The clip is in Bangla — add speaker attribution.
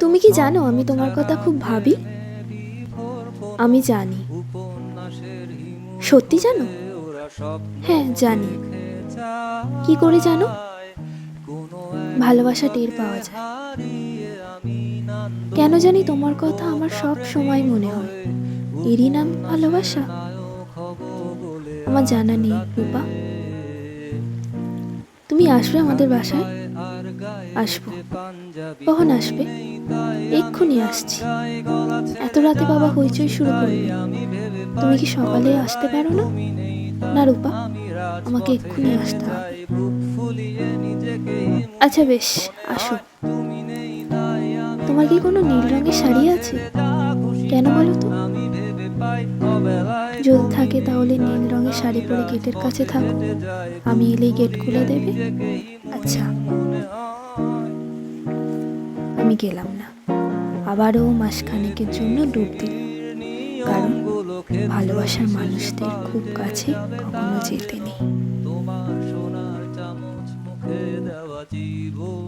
Speaker 1: তুমি কি জানো আমি তোমার কথা খুব ভাবি? আমি জানি। সত্যি জানো? হ্যাঁ জানি। কি করে জানো? ভালোবাসা টের পাওয়া যায়। কেন জানি তোমার কথা আমার সব সময় মনে হয়। এরই নাম ভালোবাসা? আমার জানা নেই, রূপা। তুমি আসবে আমাদের বাসায়? আসব। কখন আসবে? এক্ষুনি আসছি। এত রাতে বাবা হইচই শুরু করবে তুমি কি সকালে আসতে পারো না? না রূপা, আমাকে এক্ষুনি আসতে হবে। আচ্ছা বেশ, আসো। তোমার কি কোনো নীল রঙের শাড়ি আছে? কেন বলো তো? যদি থাকে তাহলে নীল রঙের শাড়ি পরে গেটের কাছে থাকো। আমি এলেই গেট খুলে দেবে। আচ্ছা। আমি গেলাম না। আবারও মাসখানেকের জন্য ডুব দিল কারণ ভালোবাসার মানুষদের খুব কাছে কখনো যেতে নেই।
Speaker 2: তোমার সোনা চামচ মুখে দেওয়া জীবন।